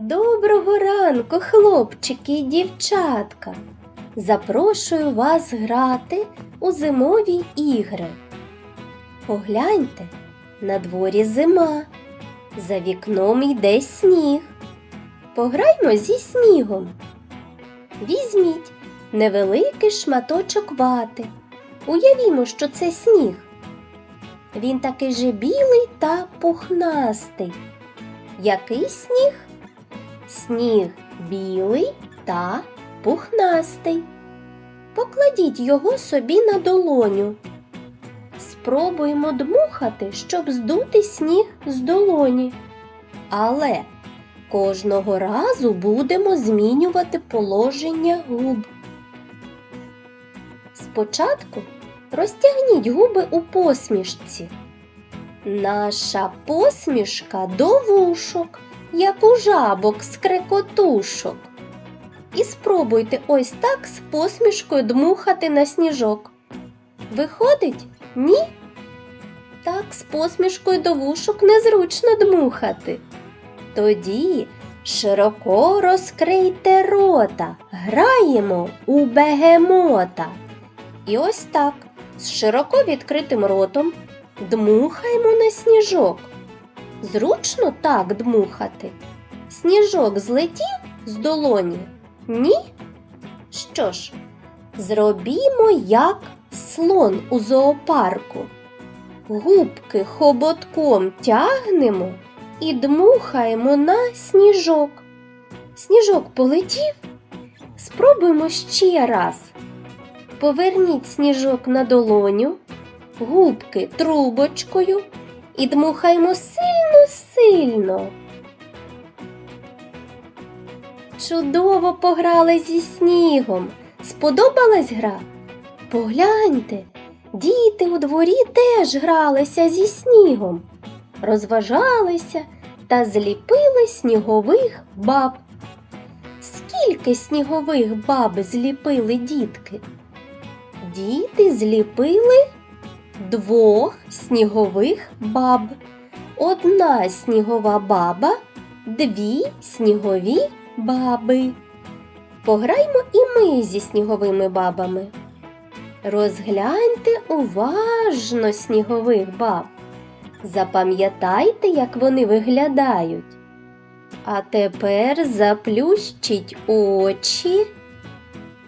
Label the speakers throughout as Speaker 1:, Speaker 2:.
Speaker 1: Доброго ранку, хлопчики і дівчатка. Запрошую вас грати у зимові ігри. Погляньте, на дворі зима, за вікном йде сніг. Пограймо зі снігом. Візьміть невеликий шматочок вати. Уявімо, що це сніг. Він такий же білий та пухнастий. Який сніг? Сніг білий та пухнастий. Покладіть його собі на долоню. Спробуємо дмухати, щоб здути сніг з долоні. Але кожного разу будемо змінювати положення губ. Спочатку розтягніть губи у посмішці. Наша посмішка до вушок, як у жабок з крекотушок. І спробуйте ось так з посмішкою дмухати на сніжок. Виходить? Ні? Так з посмішкою до вушок незручно дмухати. Тоді широко розкрийте рота, граємо у бегемота. І ось так, з широко відкритим ротом, дмухаємо на сніжок. Зручно так дмухати. Сніжок злетів з долоні? Ні? Що ж, зробімо як слон у зоопарку. Губки хоботком тягнемо і дмухаємо на сніжок. Сніжок полетів. Спробуємо ще раз. Поверніть сніжок на долоню, губки трубочкою і дмухаємо сильно-сильно. Чудово пограли зі снігом. Сподобалась гра? Погляньте, діти у дворі теж гралися зі снігом, розважалися та зліпили снігових баб. Скільки снігових баб зліпили дітки? Діти зліпили двох снігових баб. Одна снігова баба, дві снігові баби. Пограймо і ми зі сніговими бабами. Розгляньте уважно снігових баб. Запам'ятайте, як вони виглядають. А тепер заплющіть очі,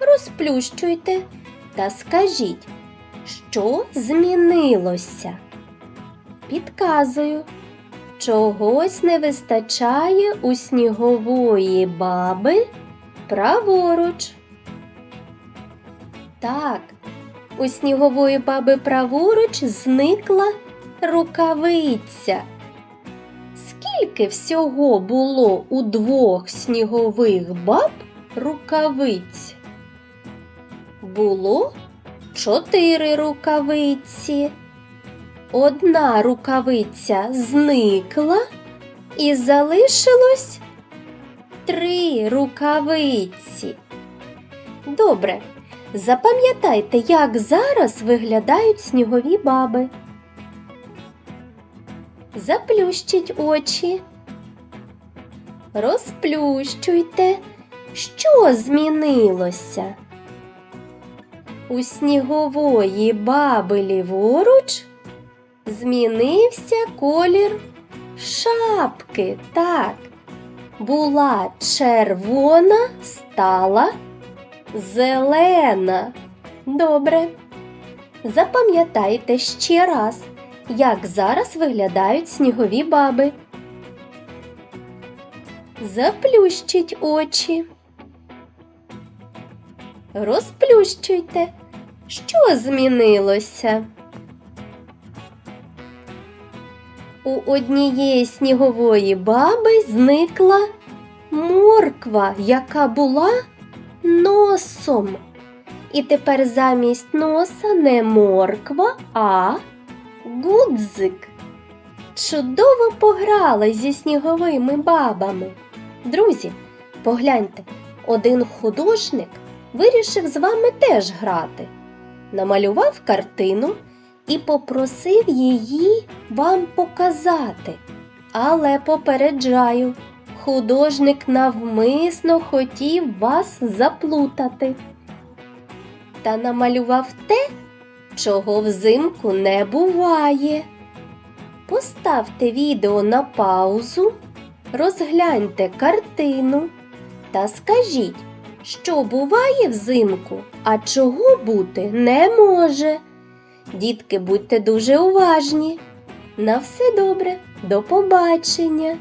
Speaker 1: розплющуйте та скажіть, що змінилося. Підказую, чогось не вистачає у снігової баби праворуч. Так, у снігової баби праворуч зникла рукавиця. Скільки всього було у двох снігових баб рукавиць? Було чотири рукавиці. Одна рукавиця зникла і залишилось три рукавиці. Добре, запам'ятайте, як зараз виглядають снігові баби. Заплющіть очі. Розплющуйте. Що змінилося? У снігової баби ліворуч змінився колір шапки. Так, була червона, стала зелена. Добре. Запам'ятайте ще раз, як зараз виглядають снігові баби. Заплющіть очі. Розплющуйте. Що змінилося? У однієї снігової баби зникла морква, яка була носом. І тепер замість носа не морква, а гудзик. Чудово пограли зі сніговими бабами. Друзі, погляньте, один художник вирішив з вами теж грати. Намалював картину і попросив її вам показати. Але попереджаю, Художник навмисно хотів вас заплутати та намалював те, чого взимку не буває. Поставте відео на паузу, розгляньте картину та скажіть, що буває взимку, а чого бути не може. Дітки, будьте дуже уважні. На все добре, до побачення!